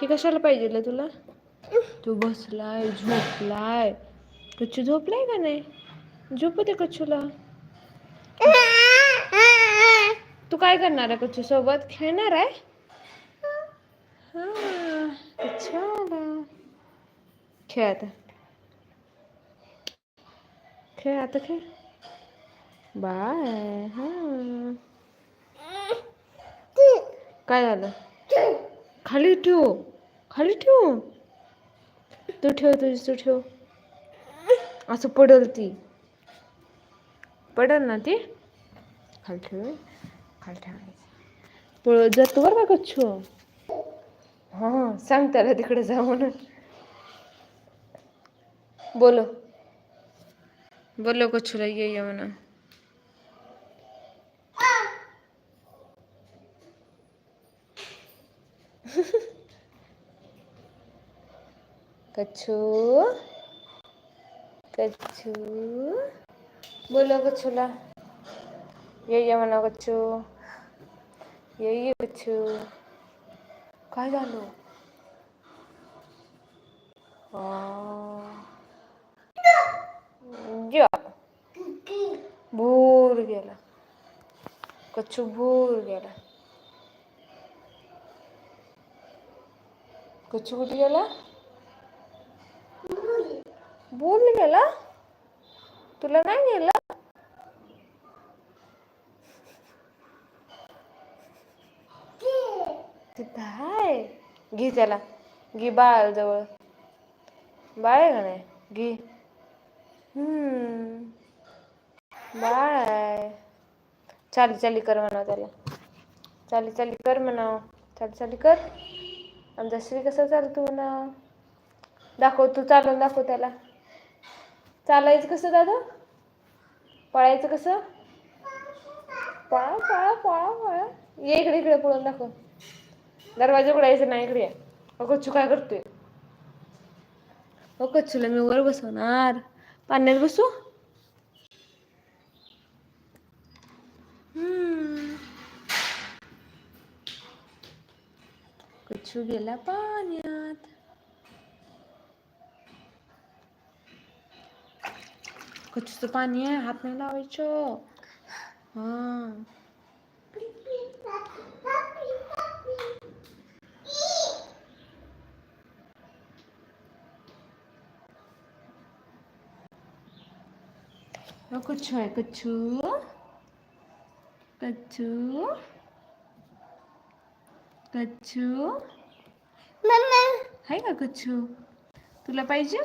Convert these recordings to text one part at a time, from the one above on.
हे कशाला पाहिजे तुला? तू बसलाय झोपलाय. कच्चू झोपलाय का नाही? झोपू दे कच्छूला तू काय करणार आहे कच्छू सोबत खेळणार आहे? हा अच्छा खेळ आता. खेळ आता खेळ. बाय हा. काय झालं? खाली ठेव खाली ठेव तू ठेव तुझी तू ठेव असं पडल ती पडल ना ती खाली ठेव खाली ठेवायचं पळत जातो बरं का कच्छू हां सांग त्याला तिकडे जा म्हणून बोलो बोलो कच्छूला ये ये म्हणून कच्छू कच्छू बोलो कच्छूला ये ये म्हणा कच्छू ये ये कच्छू काय झालं जा भूर गेला कच्छू भूर गेला कच्छू कुठे गेला बोल गेला तुला नाही गेलं तिथं हाय. घे त्याला. घे बाळ जवळ. बाळ आहे का नाही? घे. हम्म. बाळ आहे. चाली चाली कर म्हणाव त्याला. चाली चाली कर म्हणाव. चाली चाली कर. आमचा श्री कसा चालतो म्हणाव? दाखव तू चालून दाखव त्याला. चालायचं कसं दादा? पळायचं कसं? पळा पळा पळा पळा. ये इकडे इकडे पळून दाखव. दरवाजा उघडायचं नाही इकडे. अ कच्चू काय करतोय? हो कच्चूला मी वर बसवणार. पाण्यात बसू. कच्छू गेला पाण्यात. कच्छूचं पाणी आहे हात नाही लावायचं हा हो कच्छू आहे कच्छू कच्छू कच्छू आहे का कच्छू तुला पाहिजे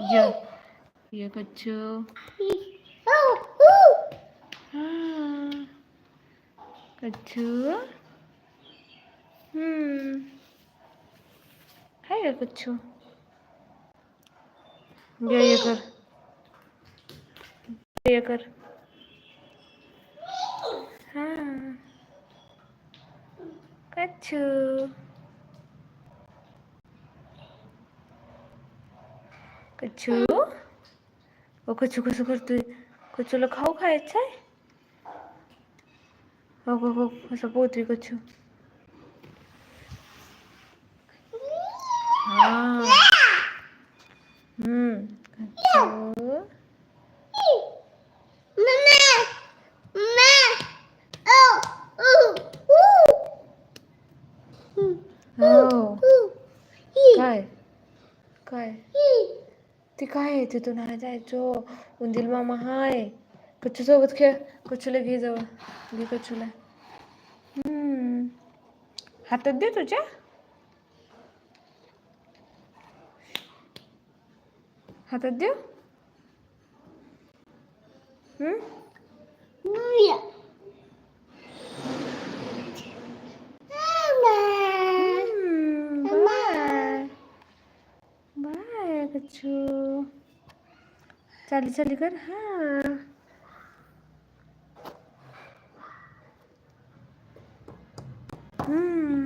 ये ये कच्छू हा कच्छू हम्म आहे का कच्छू ये ये कर ये कर हा कच्छू કચ્છું ઓ કચ્છું કચ્છું કરતું કચ્છું લો ખાવું ખાય છે ઓગો ગો કસો પોતરી કચ્છું હા હમ કચ્છું तिथून नाही जायचो उंदील मामा हाय कच्चू सोबत खेळ कच्छूला घे जवळ घे कच्छूला हम्म. हातात दे तुझ्या हातात देऊ हम्म? हम्म, बाय बाय कच्छू चाली चाली कर हा हम्म.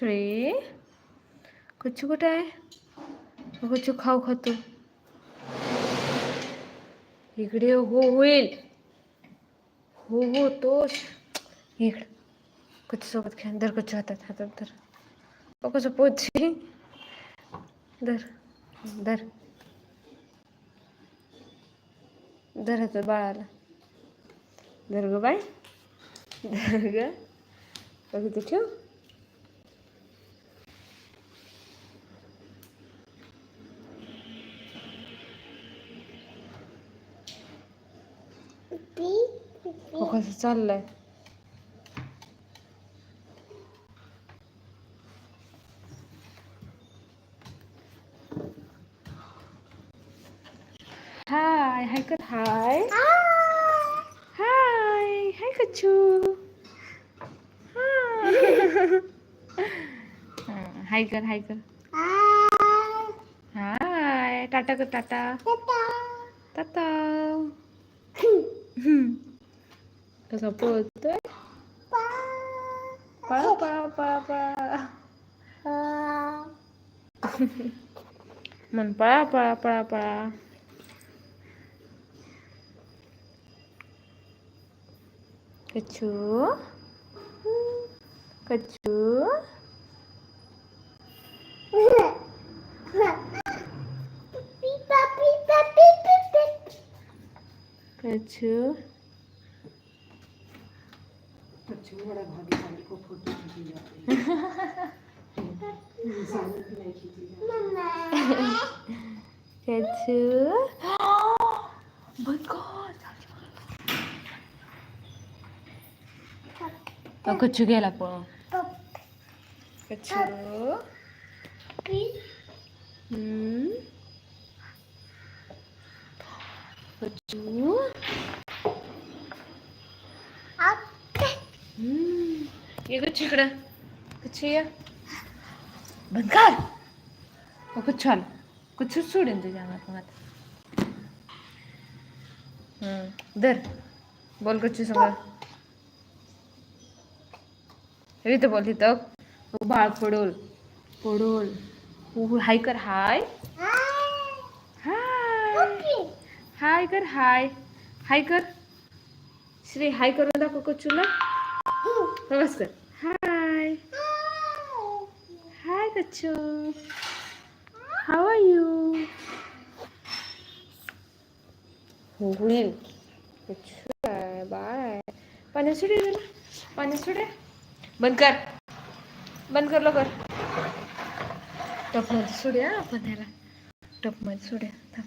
श्री कुच्चू कुठे आहे कुच्चू खाऊ खातो इकडे हो होईल हो हो तोष इकडे कुच्चू सोबत खेळ दर कुच्चू हातात हातात धर ओ कसं पोची दर दर दर हातात बाळाला दर ग बाय दर ग बघ ठेव हो कसं चाललंय हाय हाय कर हाय हाय हाय कच्चू हाय कर हाय कर हाय टाटा कर Tata Tata Hmm. Kasa putoy. Eh? Pa pa pa pa. Man pa pa pa pa. Kecu. Hmm. Kecu. చేయొచ్చు చేయొచ్చు కూర్చుగేలా పో కూర్చో हम्म. ये कच्चू इकडं कच्चू ये। बंद कर कच्चू आलं कच्चू सोडेन तुझ्या मग आता. धर बोल कच्चू सगळं इथं बोल हो, बाळ पडोल। पडोल। हाय कर हाय। हाय। हाय कर हाय। हाय कर। श्री हाय करून दाखव कच्चूला बस कर हाय हाय कच्चू हाव आर यू होईल पाण्यात सुडे जरा. पाण्यात सुडे बंद कर. बंद कर लवकर. टपमध्ये सोडूया आपण त्याला टपमध्ये सोडूया थांब.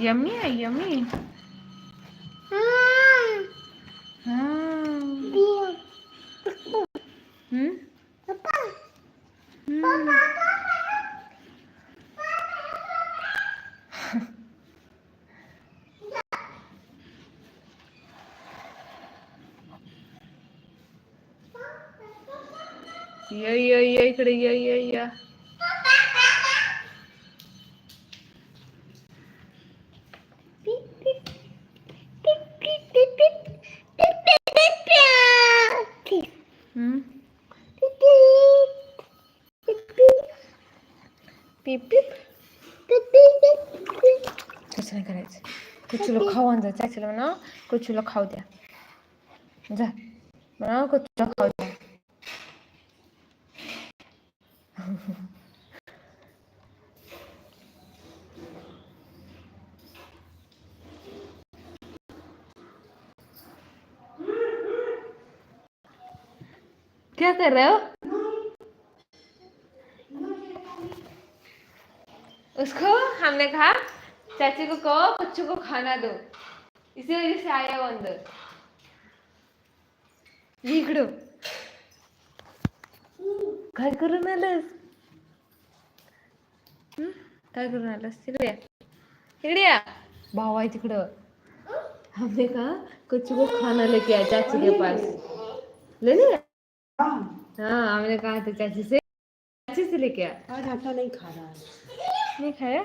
Yummy, yummy. Hmm. Hmm. Hmm. Papa. Hmm. Papa. Yeah, yeah, yeah, yeah, yeah, yeah. cuchillo cavando, ¿sabes lo no? Cuchillo cavia, ¿ya? ¿no? Cuchillo cavia. ¿Qué hace Reo? ¿Usco? ¿Hamle qué? चाची को कहो बच्चों को खाना दो। इसी वजह से आया वो अंदर। इकडं काय करून आलंस? काय करून आलंस तिकडे या. इकडे या? भाऊ आहे तिकडं। हमने कहा कुछ को खाना लेके आया चाची के पास। ले लिया हाँ हमने कहा था चाची से चाची से लेके आ आज आटा नहीं खा रहा नहीं खाया?